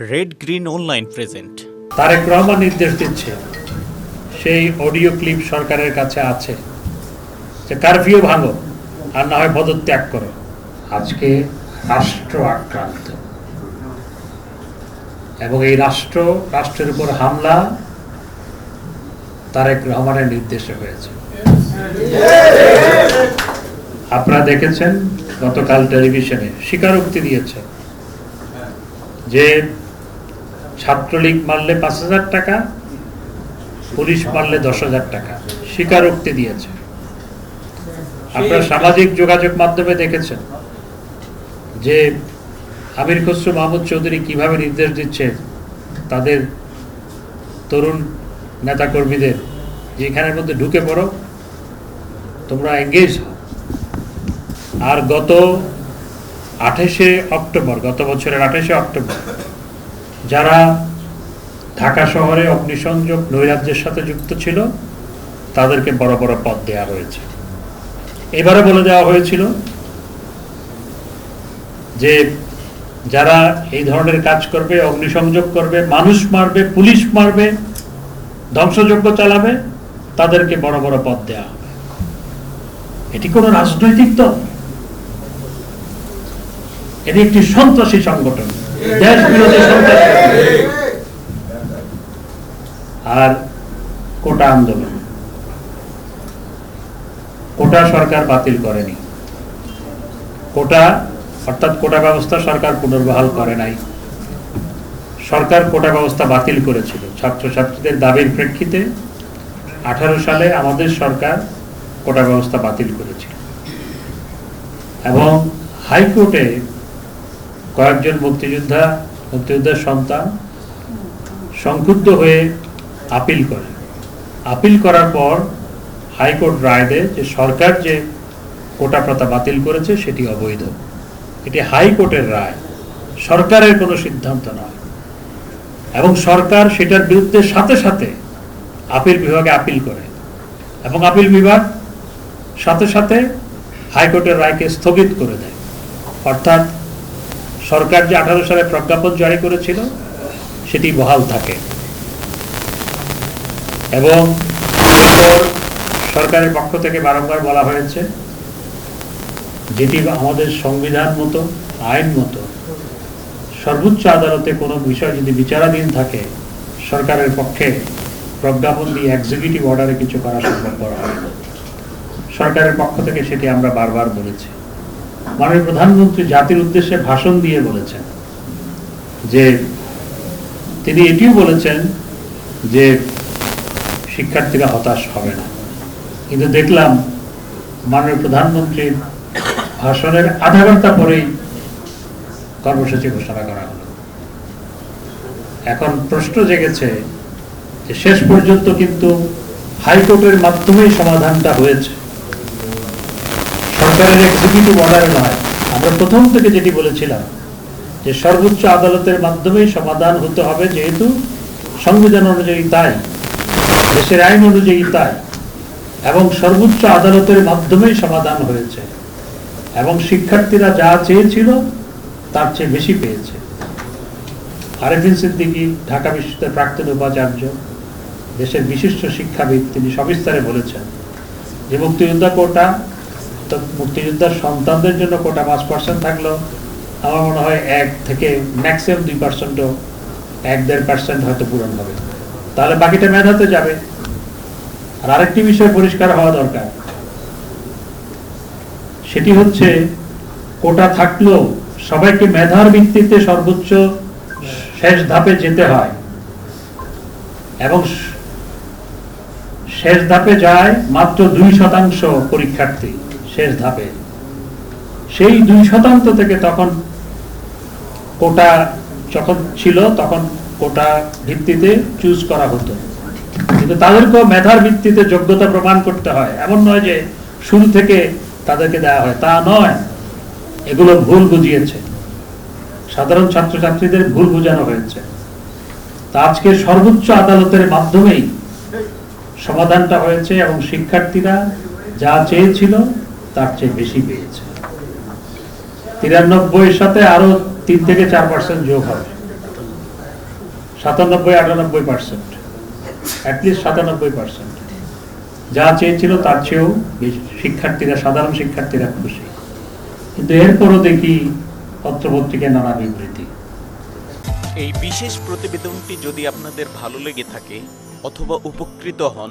Red Green Online present Tarique Rahman নির্দেশ দিচ্ছে, সেই অডিও ক্লিপ সরকারের কাছে আছে, যে কারফিউ ভাঙো, আর না হয় পদত্যাগ করো। আজকে রাষ্ট্র আক্রান্ত। এবং এই রাষ্ট্র, রাষ্ট্রের উপর হামলা তারেক রহমানের নির্দেশে হয়েছে। আপনারা দেখেছেন, গতকাল টেলিভিশনে স্বীকারোক্তি দিয়েছে যে ছাত্রলীগ মারলে পাঁচ হাজার টাকা পুলিশ মারলে দশ হাজার টাকা। স্বীকারোক্তি দিয়েছে। আপনারা সামাজিক যোগাযোগ মাধ্যমে দেখেছেন যে আমির খসরু মাহমুদ চৌধুরী কীভাবে নির্দেশ দিচ্ছে তাদের তরুণ নেতাকর্মীদের যে এখানের মধ্যে ঢুকে পড়ো তোমরা এঙ্গেজ হও। আর গত আঠাশে অক্টোবর গত বছরের আঠাশে অক্টোবর যারা ঢাকা শহরে অগ্নিসংযোগ নৈরাজ্যের সাথে যুক্ত ছিল, তাদেরকে বড় বড় পদ দেওয়া হয়েছে। এবারে বলে দেওয়া হয়েছিল যে যারা এই ধরনের কাজ করবে, অগ্নিসংযোগ করবে, মানুষ মারবে, পুলিশ মারবে, ধ্বংসযজ্ঞ চালাবে, তাদেরকে বড় বড় পদ দেওয়া হবে। এটি কোনো রাজনৈতিক দল। এটি একটি সন্ত্রাসী সংগঠন। আর কোটা আন্দোলন। কোটা সরকার বাতিল করেনি। কোটা, অর্থাৎ কোটা ব্যবস্থা সরকার পুনর্বহাল করে নাই। সরকার কোটা ব্যবস্থা বাতিল করেছিল। ছাত্রছাত্রীদের দাবির প্রেক্ষিতে আঠারো সালে আমাদের সরকার কোটা ব্যবস্থা বাতিল করেছিল। এবং হাইকোর্টে কয়েকজন মুক্তিযোদ্ধা, মুক্তিযোদ্ধার সন্তান সংক্ষুব্ধ হয়ে আপিল করে। আপিল করার পর হাইকোর্ট রায় দেয় যে সরকার যে কোটা প্রথা বাতিল করেছে, সেটি অবৈধ। এটি হাইকোর্টের রায়। সরকারের কোনো সিদ্ধান্ত নয়। এবং সরকার সেটার বিরুদ্ধে সাথে সাথে আপিল বিভাগে আপিল করে। এবং আপিল বিভাগ সাথে সাথে হাইকোর্টের রায়কে স্থগিত করে দেয়। অর্থাৎ সরকার যে আঠারো সালে প্রজ্ঞাপন জারি করেছিল, সেটি বহাল থাকে। এবং সরকারের পক্ষ থেকে বারংবার বলা হয়েছে, যেটি আমাদের সংবিধান মতো, আইন মতো, সর্বোচ্চ আদালতে কোনো বিষয় যদি বিচারাধীন থাকে, সরকারের পক্ষে প্রজ্ঞাপন দিয়ে এক্সিকিউটিভ অর্ডারে কিছু করা সম্ভব করা হয় সরকারের পক্ষ থেকে সেটি আমরা বারবার বলেছি। মাননীয় প্রধানমন্ত্রী জাতির উদ্দেশ্যে ভাষণ দিয়ে বলেছেন যে তিনি এটিও বলেছেন যে শিক্ষার্থীরা হতাশ হবে না। কিন্তু দেখলাম মাননীয় প্রধানমন্ত্রীর ভাষণের আধা ঘণ্টা পরেই কর্মসূচি ঘোষণা করা হলো। এখন প্রশ্ন জেগেছে যে শেষ পর্যন্ত কিন্তু হাইকোর্টের মাধ্যমেই সমাধানটা হয়েছে। সরকারের এক্সিকিউটিভ অর্ডারে নয়। আমরা প্রথম থেকে যেটি বলেছিলাম যে সর্বোচ্চ আদালতের মাধ্যমেই সমাধান হতে হবে যেহেতু সংবিধান অনুযায়ী তাই, দেশের আইন অনুযায়ী তাই, এবং সর্বোচ্চ আদালতের মাধ্যমেই সমাধান হয়েছে। এবং শিক্ষার্থীরা যা চেয়েছিল তার চেয়ে বেশি পেয়েছে। আরেফিন সিদ্দিকী, ঢাকা বিশ্ববিদ্যালয়ের প্রাক্তন উপাচার্য, দেশের বিশিষ্ট শিক্ষাবিদ, তিনি সবিস্তারে বলেছেন যে মুক্তিযোদ্ধা কোটা মুক্তিযোদ্ধার সন্তানদের জন্য কোটা পাঁচ পার্সেন্ট থাকল। আমার মনে হয় এক থেকে ম্যাক্সিমাম দুই পার্সেন্টও এক দেড় পার্সেন্ট হয়তো পূরণ হবে। তাহলে বাকিটা মেধাতে যাবে। আর আরেকটি বিষয় পরিষ্কার হওয়া দরকার। সেটি হচ্ছে কোটা থাকলেও সবাইকে মেধার ভিত্তিতে সর্বোচ্চ শেষ ধাপে যেতে হয়। এবং শেষ ধাপে যায় মাত্র দুই শতাংশ পরীক্ষার্থী। শেষ ধাপে। সেই দুই শতাংশ থেকে তখন কোটা যখন ছিল, তখন কোটা ভিত্তিতে চুজ করা হতো। কিন্তু তাদেরকেও মেধার ভিত্তিতে যোগ্যতা প্রমাণ করতে হয়। এমন নয় যে শুরু থেকে তাদেরকে দেওয়া হয়। তা নয়, এগুলো ভুল বুঝিয়েছে। সাধারণ ছাত্রছাত্রীদের ভুল বোঝানো হয়েছে। তা আজকে সর্বোচ্চ আদালতের মাধ্যমেই সমাধানটা হয়েছে এবং শিক্ষার্থীরা যা চেয়েছিল তার চেয়ে বেশি পেয়েছে। তিরানব্বই সাথে আরও তিন থেকে চার পার্সেন্ট যোগ হবে। সাতানব্বই, আটানব্বই পার্সেন্ট অ্যাটলিস্ট সাতানব্বই পার্সেন্ট যা চেয়েছিল তার চেয়েও শিক্ষার্থীরা, সাধারণ শিক্ষার্থীরা খুশি। কিন্তু এরপরও দেখি পত্রপত্রিকায় নানা বিবৃতি। এই বিশেষ প্রতিবেদনটি যদি আপনাদের ভালো লেগে থাকে অথবা উপকৃত হন